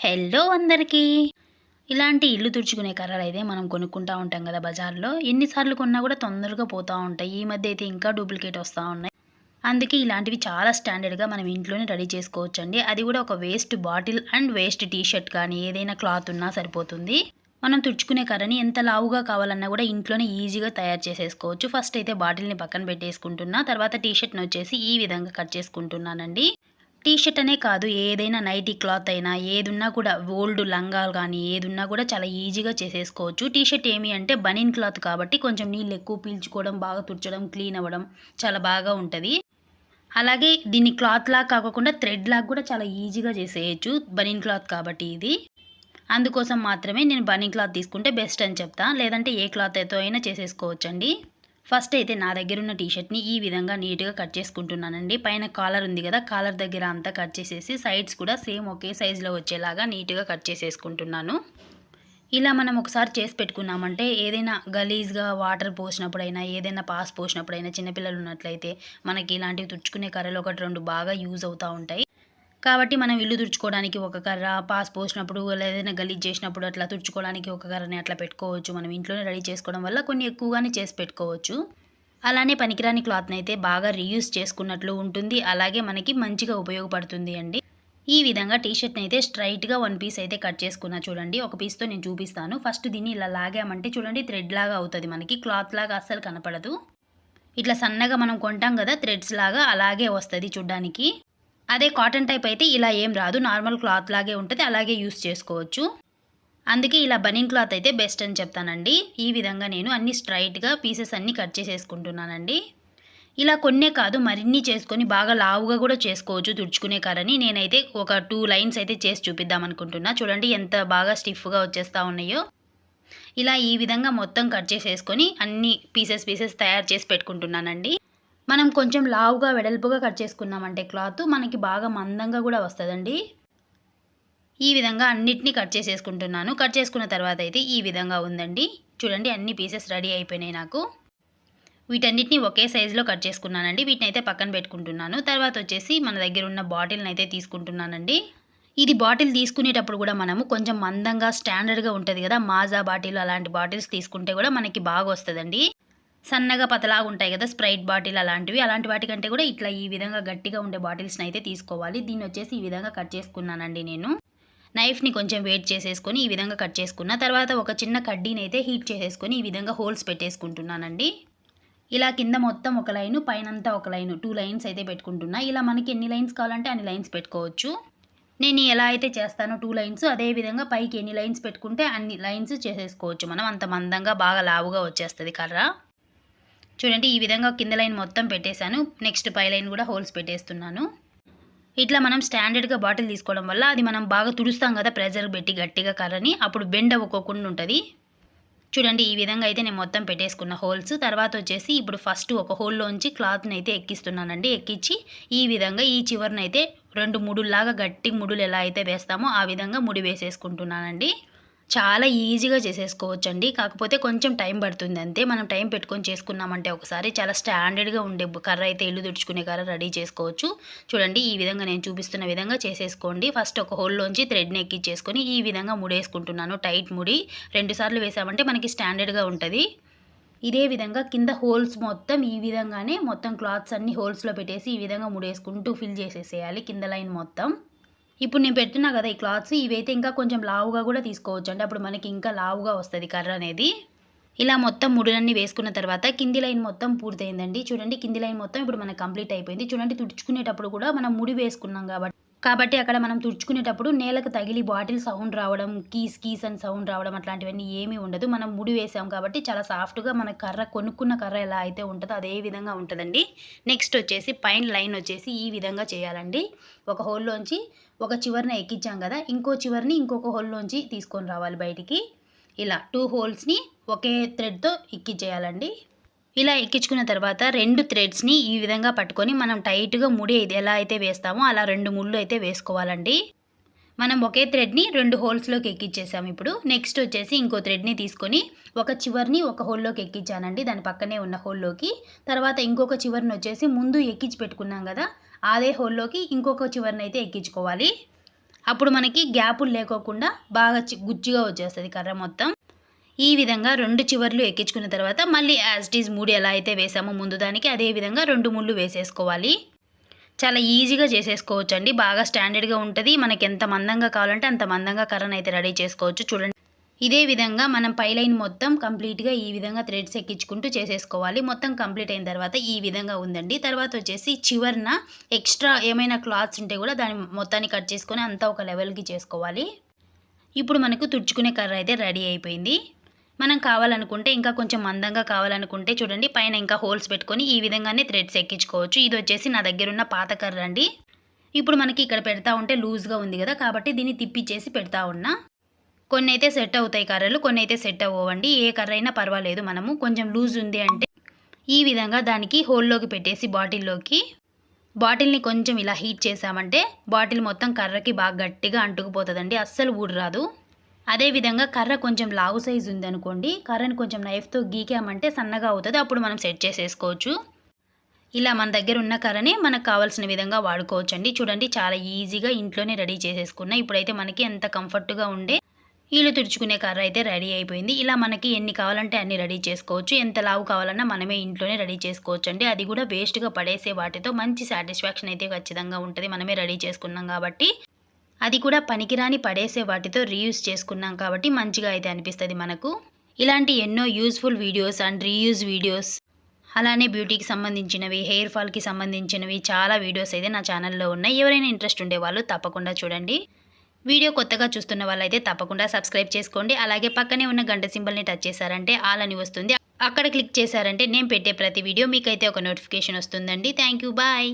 Hello అందరికీ. ఇలాంటి ఇల్లు తుడుచుకునే కర్రలు అయితే మనం కొనుక్కుంటూ ఉంటాం కదా బజార్లో. ఎన్నిసార్లు కొన్నా కూడా తొందరగా పోతూ ఉంటాయి. ఈ మధ్య అయితే ఇంకా డూప్లికేట్ వస్తూ ఉన్నాయి. అందుకే ఇలాంటివి చాలా స్టాండర్డ్గా మనం ఇంట్లోనే రెడీ చేసుకోవచ్చు అండి అది కూడా ఒక waste bottle and waste T shirt కానీ ఏదైనా క్లాత్ ఉన్నా సరిపోతుంది. మనం తుడుచుకునే కర్రని ఎంత లావుగా కావాలన్నా కూడా ఇంట్లోనే ఈజీగా తయారు చేసేసుకోవచ్చు. ఫస్ట్ అయితే బాటిల్ని పక్కన పెట్టేసుకుంటున్నా తర్వాత టీషర్ట్ని వచ్చేసి ఈ విధంగా కట్ చేసుకుంటున్నానండి. టీ షర్ట్ అనే కాదు ఏదైనా నైటీ క్లాత్ అయినా ఏదున్నా కూడా ఓల్డ్ లంగాలు కానీ ఏదున్నా కూడా చాలా ఈజీగా చేసేసుకోవచ్చు. టీ షర్ట్ ఏమి అంటే బనీన్ క్లాత్ కాబట్టి కొంచెం నీళ్ళు ఎక్కువ పీల్చుకోవడం బాగా తుడచడం క్లీన్ అవ్వడం చాలా బాగా ఉంటుంది. అలాగే దీన్ని క్లాత్ లాగా కాకుండా థ్రెడ్ లాగా కూడా చాలా ఈజీగా చేసేయచ్చు బనిన్ క్లాత్ కాబట్టి ఇది. అందుకోసం మాత్రమే నేను బనీన్ క్లాత్ తీసుకుంటే బెస్ట్ అని చెప్తా లేదంటే ఏ క్లాత్ అయితే అయినా చేసేసుకోవచ్చండి. ఫస్ట్ అయితే నా దగ్గర ఉన్న టీషర్ట్ని ఈ విధంగా నీట్గా కట్ చేసుకుంటున్నానండి. పైన కాలర్ ఉంది కదా కాలర్ దగ్గర అంతా కట్ చేసేసి సైడ్స్ కూడా సేమ్ ఒకే సైజులో వచ్చేలాగా నీట్గా కట్ చేసేసుకుంటున్నాను. ఇలా మనం ఒకసారి చేసి పెట్టుకున్నామంటే ఏదైనా గలీజ్గా వాటర్ పోసినప్పుడైనా ఏదైనా పాస్ పోసినప్పుడైనా చిన్నపిల్లలు ఉన్నట్లయితే మనకి ఇలాంటివి తుడుచుకునే కర్రలు ఒకటి రెండు బాగా యూజ్ అవుతూ ఉంటాయి. కాబట్టి మనం ఇల్లు తుడుచుకోవడానికి ఒక కర్ర పాస్ పోసినప్పుడు ఏదైనా గలీజ్ చేసినప్పుడు అట్లా తుడుచుకోవడానికి ఒక కర్రని అట్లా పెట్టుకోవచ్చు. మనం ఇంట్లోనే రెడీ చేసుకోవడం వల్ల కొన్ని ఎక్కువగానే చేసి పెట్టుకోవచ్చు. అలానే పనికిరాని క్లాత్ని అయితే బాగా రీయూస్ చేసుకున్నట్లు ఉంటుంది. అలాగే మనకి మంచిగా ఉపయోగపడుతుంది అండి. ఈ విధంగా టీ షర్ట్ని అయితే స్ట్రైట్గా వన్ పీస్ అయితే కట్ చేసుకున్నా చూడండి. ఒక పీస్తో నేను చూపిస్తాను. ఫస్ట్ దీన్ని ఇలా లాగామంటే చూడండి థ్రెడ్ లాగా అవుతుంది మనకి. క్లాత్ లాగా అస్సలు కనపడదు. ఇట్లా సన్నగా మనం కొంటాం కదా థ్రెడ్స్ లాగా అలాగే వస్తుంది చూడ్డానికి. అదే కాటన్ టైప్ అయితే ఇలా ఏం రాదు. నార్మల్ క్లాత్ లాగే ఉంటుంది. అలాగే యూస్ చేసుకోవచ్చు. అందుకే ఇలా బనీన్ క్లాత్ అయితే బెస్ట్ అని చెప్తానండి. ఈ విధంగా నేను అన్ని స్ట్రైట్గా పీసెస్ అన్నీ కట్ చేసేసుకుంటున్నానండి. ఇలా కొన్నే కాదు మరిన్ని చేసుకొని బాగా లావుగా కూడా చేసుకోవచ్చు తుడుచుకునే కారని. నేనైతే ఒక టూ లైన్స్ అయితే చేసి చూపిద్దాం అనుకుంటున్నా. చూడండి ఎంత బాగా స్టిఫ్గా వచ్చేస్తూ ఉన్నాయో. ఇలా ఈ విధంగా మొత్తం కట్ చేసేసుకొని అన్ని పీసెస్ పీసెస్ తయారు చేసి పెట్టుకుంటున్నానండి. మనం కొంచెం లావుగా వెడల్పుగా కట్ చేసుకున్నామంటే క్లాత్ మనకి బాగా మందంగా కూడా వస్తుందండి. ఈ విధంగా అన్నిటినీ కట్ చేసేసుకుంటున్నాను. కట్ చేసుకున్న తర్వాత అయితే ఈ విధంగా ఉందండి. చూడండి అన్ని పీసెస్ రెడీ అయిపోయినాయి నాకు. వీటన్నిటిని ఒకే సైజులో కట్ చేసుకున్నానండి. వీటిని అయితే పక్కన పెట్టుకుంటున్నాను. తర్వాత వచ్చేసి మన దగ్గర ఉన్న బాటిల్ని అయితే తీసుకుంటున్నానండి. ఇది బాటిల్ తీసుకునేటప్పుడు కూడా మనము కొంచెం మందంగా స్టాండర్డ్గా ఉంటుంది కదా మాజా బాటిల్ అలాంటి బాటిల్స్ తీసుకుంటే కూడా మనకి బాగా వస్తుందండి. సన్నగా పతలాగా ఉంటాయి కదా స్ప్రైట్ బాటిల్ అలాంటివి. అలాంటి వాటికంటే కూడా ఇట్లా ఈ విధంగా గట్టిగా ఉండే బాటిల్స్ని అయితే తీసుకోవాలి. దీన్ని వచ్చేసి ఈ విధంగా కట్ చేసుకున్నానండి నేను. నైఫ్ని కొంచెం వెయిట్ చేసేసుకొని ఈ విధంగా కట్ చేసుకున్న తర్వాత ఒక చిన్న కడ్డీని అయితే హీట్ చేసేసుకొని ఈ విధంగా హోల్స్ పెట్టేసుకుంటున్నానండి. ఇలా కింద మొత్తం ఒక లైను పైనంతా ఒక లైను టూ లైన్స్ అయితే పెట్టుకుంటున్నా. ఇలా మనకి ఎన్ని లైన్స్ కావాలంటే అన్ని లైన్స్ పెట్టుకోవచ్చు. నేను ఎలా అయితే చేస్తానో టూ లైన్స్ అదే విధంగా పైకి ఎన్ని లైన్స్ పెట్టుకుంటే అన్ని లైన్స్ చేసేసుకోవచ్చు మనం. అంత మందంగా బాగా లావుగా వచ్చేస్తుంది కర్ర. చూడండి ఈ విధంగా కింద లైన్ మొత్తం పెట్టేశాను. నెక్స్ట్ పై లైన్ కూడా హోల్స్ పెట్టేస్తున్నాను. ఇట్లా మనం స్టాండర్డ్గా బాటిల్ తీసుకోవడం వల్ల అది మనం బాగా తుడుస్తాం కదా ప్రెజర్ పెట్టి గట్టిగా కర్రని అప్పుడు బెండ్ అవ్వకోకుండా ఉంటుంది. చూడండి ఈ విధంగా అయితే నేను మొత్తం పెట్టేసుకున్న హోల్స్. తర్వాత వచ్చేసి ఇప్పుడు ఫస్ట్ ఒక హోల్లోంచి క్లాత్ని అయితే ఎక్కిస్తున్నానండి. ఎక్కించి ఈ విధంగా ఈ చివరినైతే రెండు ముడుల్లాగా గట్టి ముడులు ఎలా అయితే వేస్తామో ఆ విధంగా ముడి వేసేసుకుంటున్నానండి. చాలా ఈజీగా చేసేసుకోవచ్చండి. కాకపోతే కొంచెం టైం పడుతుంది అంతే. మనం టైం పెట్టుకొని చేసుకున్నామంటే ఒకసారి చాలా స్టాండర్డ్గా ఉండే కర్ర అయితే ఇల్లు తుడుచుకునే కర్ర రెడీ చేసుకోవచ్చు. చూడండి ఈ విధంగా నేను చూపిస్తున్న విధంగా చేసేసుకోండి. ఫస్ట్ ఒక హోల్లోంచి థ్రెడ్ని ఎక్కించేసుకొని ఈ విధంగా ముడేసుకుంటున్నాను. టైట్ ముడి రెండుసార్లు వేసామంటే మనకి స్టాండర్డ్గా ఉంటుంది. ఇదే విధంగా కింద హోల్స్ మొత్తం ఈ విధంగానే మొత్తం క్లాత్స్ అన్ని హోల్స్లో పెట్టేసి ఈ విధంగా ముడేసుకుంటూ ఫిల్ చేసేసేయాలి కింద లైన్ మొత్తం. ఇప్పుడు నేను పెట్టినా కదా ఈ క్లాత్స్ ఇవైతే ఇంకా కొంచెం లావుగా కూడా తీసుకోవచ్చు. అంటే అప్పుడు మనకి ఇంకా లావుగా వస్తుంది కర్ర అనేది. ఇలా మొత్తం ముడులన్నీ వేసుకున్న తర్వాత కింది లైన్ మొత్తం పూర్తయిందండి. చూడండి కింది లైన్ మొత్తం ఇప్పుడు మనకి కంప్లీట్ అయిపోయింది. చూడండి తుడుచుకునేటప్పుడు కూడా మనం ముడి వేసుకున్నాం కాబట్టి కాబట్టి అక్కడ మనం తుడుచుకునేటప్పుడు నేలకు తగిలి బాటిల్ సౌండ్ రావడం కీస్ కీస్ అని సౌండ్ రావడం అట్లాంటివన్నీ ఏమీ ఉండదు. మనం ముడి వేసాం కాబట్టి చాలా సాఫ్ట్గా మన కర్ర కొనుక్కున్న కర్ర ఎలా అయితే ఉంటుందో అదే విధంగా ఉంటుందండి. నెక్స్ట్ వచ్చేసి పైన లైన్ వచ్చేసి ఈ విధంగా చేయాలండి. ఒక హోల్లోంచి ఒక చివరిని ఎక్కించాం కదా ఇంకో చివరిని ఇంకొక హోల్లోంచి తీసుకొని రావాలి బయటికి. ఇలా టూ హోల్స్ని ఒకే థ్రెడ్తో ఎక్కించేయాలండి ఇలా ఎక్కించుకున్న తర్వాత రెండు థ్రెడ్స్ని ఈ విధంగా పట్టుకొని మనం టైట్గా ముడి ఎలా అయితే వేస్తామో అలా రెండు ముళ్ళు అయితే వేసుకోవాలండి. మనం ఒకే థ్రెడ్ని రెండు హోల్స్లోకి ఎక్కించేసాం ఇప్పుడు. నెక్స్ట్ వచ్చేసి ఇంకో థ్రెడ్ని తీసుకొని ఒక చివరిని ఒక హోల్లోకి ఎక్కించానండి. దాని పక్కనే ఉన్న హోల్లోకి తర్వాత ఇంకొక చివరిని వచ్చేసి ముందు ఎక్కించి పెట్టుకున్నాం కదా అదే హోల్లోకి ఇంకొక చివరిని అయితే ఎక్కించుకోవాలి. అప్పుడు మనకి గ్యాపులు లేకోకుండా బాగా చి- గుజ్జుగా వచ్చేస్తుంది కర్ర మొత్తం. ఈ విధంగా రెండు చివర్లు ఎక్కించుకున్న తర్వాత మళ్ళీ యాజ్ టీజ్ మూడు ఎలా అయితే వేసామో ముందు దానికి అదే విధంగా రెండు ముళ్ళు వేసేసుకోవాలి. చాలా ఈజీగా చేసేసుకోవచ్చు అండి బాగా స్టాండర్డ్గా ఉంటుంది. మనకి ఎంత మందంగా కావాలంటే అంత మందంగా కర్రను అయితే రెడీ చేసుకోవచ్చు. చూడండి. ఇదే విధంగా మనం పై లైన్ మొత్తం కంప్లీట్గా ఈ విధంగా థ్రెడ్స్ ఎక్కించుకుంటూ చేసేసుకోవాలి. మొత్తం కంప్లీట్ అయిన తర్వాత ఈ విధంగా ఉందండి. తర్వాత వచ్చేసి చివరిన ఎక్స్ట్రా ఏమైనా క్లాత్స్ ఉంటే కూడా దాని మొత్తాన్ని కట్ చేసుకొని అంతా ఒక లెవెల్కి చేసుకోవాలి. ఇప్పుడు మనకు తుడుచుకునే కర్ర అయితే రెడీ అయిపోయింది. మనం కావాలనుకుంటే ఇంకా కొంచెం మందంగా కావాలనుకుంటే చూడండి పైన ఇంకా హోల్స్ పెట్టుకొని ఈ విధంగానే థ్రెడ్స్ ఎక్కించుకోవచ్చు. ఇది వచ్చేసి నా దగ్గర ఉన్న పాత కర్ర అండి. ఇప్పుడు మనకి ఇక్కడ పెడతా ఉంటే లూజ్గా ఉంది కదా కాబట్టి దీన్ని తిప్పిచ్చేసి పెడతా ఉన్నా. కొన్ని అయితే సెట్ అవుతాయి కర్రలు కొన్ని అయితే సెట్ అవ్వండి ఏ కర్ర అయినా పర్వాలేదు మనము. కొంచెం లూజ్ ఉంది అంటే ఈ విధంగా దానికి హోల్లోకి పెట్టేసి బాటిల్లోకి. బాటిల్ని కొంచెం ఇలా హీట్ చేసామంటే బాటిల్ మొత్తం కర్రకి బాగా గట్టిగా అంటుకుపోతుందండి. అస్సలు ఊడరాదు. అదేవిధంగా కర్ర కొంచెం లావు సైజు ఉందనుకోండి కర్రని కొంచెం నైఫ్తో గీకామంటే సన్నగా అవుతుంది. అప్పుడు మనం సెట్ చేసేసుకోవచ్చు. ఇలా మన దగ్గర ఉన్న కర్రని మనకు కావాల్సిన విధంగా వాడుకోవచ్చు అండి చూడండి చాలా ఈజీగా ఇంట్లోనే రెడీ చేసేసుకున్నా. ఇప్పుడైతే మనకి ఎంత కంఫర్ట్గా ఉండే ఇల్లు తుడుచుకునే కర్ర అయితే రెడీ అయిపోయింది. ఇలా మనకి ఎన్ని కావాలంటే అన్ని రెడీ చేసుకోవచ్చు. ఎంత లావు కావాలన్నా మనమే ఇంట్లోనే రెడీ చేసుకోవచ్చు అండి అది కూడా వేస్ట్గా పడేసే వాటితో మంచి సాటిస్ఫాక్షన్ అయితే ఖచ్చితంగా ఉంటుంది. మనమే రెడీ చేసుకున్నాం కాబట్టి. అది కూడా పనికిరాని పడేసే వాటితో రీయూజ్ చేసుకున్నాం కాబట్టి మంచిగా అయితే అనిపిస్తుంది మనకు. ఇలాంటి ఎన్నో useful videos and reuse videos అలానే బ్యూటీకి సంబంధించినవి హెయిర్ ఫాల్కి సంబంధించినవి చాలా వీడియోస్ అయితే నా ఛానల్లో ఉన్నాయి. ఎవరైనా ఇంట్రెస్ట్ ఉండే వాళ్ళు తప్పకుండా చూడండి. వీడియో కొత్తగా చూస్తున్న వాళ్ళైతే తప్పకుండా సబ్స్క్రైబ్ చేసుకోండి. అలాగే పక్కనే ఉన్న గంట సింబల్ని టచ్ చేశారంటే ఆల్ అని వస్తుంది. అక్కడ క్లిక్ చేశారంటే నేను పెట్టే ప్రతి వీడియో మీకైతే ఒక నోటిఫికేషన్ వస్తుందండి. Thank you. బాయ్.